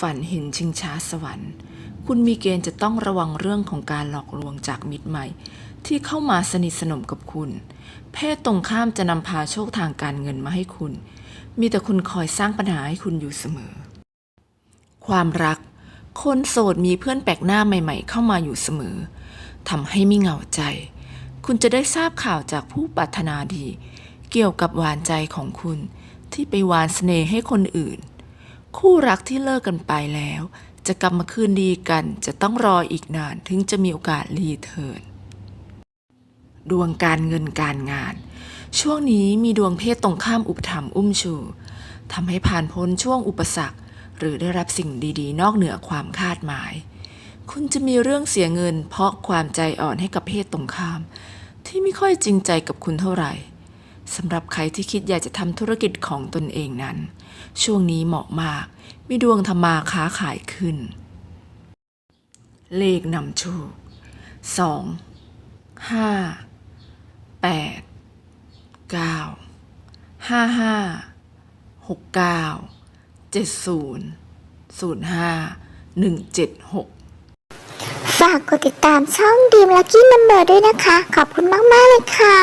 ฝันเห็นชิงช้าสวรรค์ คุณมีเกณฑ์จะต้องระวังเรื่องของการหลอกลวงจากมิตรใหม่ ที่เข้ามาสนิทสนมกับคุณ เพศตรงข้ามจะนำพาโชคทางการเงินมาให้คุณ มีแต่คุณคอยสร้างปัญหาให้คุณอยู่เสมอ ความรัก คนโสดมีเพื่อนแปลกหน้าใหม่ ๆ เข้ามาอยู่เสมอทำให้ไม่เหงาใจ คุณจะได้ทราบข่าวจากผู้ปรารถนาดี เกี่ยวกับหวานใจของคุณที่ไปหวานเสน่ห์ให้คนอื่น คู่รักที่เลิกกันไปแล้ว จะกลับมาคืนดีกันจะต้องรออีกนานถึงจะมีโอกาสรีเทิร์นดวงการเงินการงาน ช่วงนี้มีดวงเพศตรงข้ามอุปถัมภ์อุ้มชูทำให้ผ่านพ้นช่วงอุปสรรค หรือได้รับสิ่งดีๆ นอกเหนือความคาดหมาย คุณจะมีเรื่องเสียเงิน เพราะความใจอ่อนให้กับเพศตรงข้าม ที่ไม่ค่อยจริงใจกับคุณเท่าไหร่ สำหรับใครที่คิดอยากจะทำธุรกิจของตนเองนั้น ช่วงนี้เหมาะมาก มีดวงทำมาค้าขายขึ้น เลขนำโชคสองห้าแปดเก้าห้าห้าหกเก้าเจ็ดศูนย์ศูนย์ห้าหนึ่งเจ็ดหกฝากกดติดตามช่องดีมลักกี้นัมเบอร์ด้วยนะคะ ขอบคุณมาก ๆ เลยค่ะ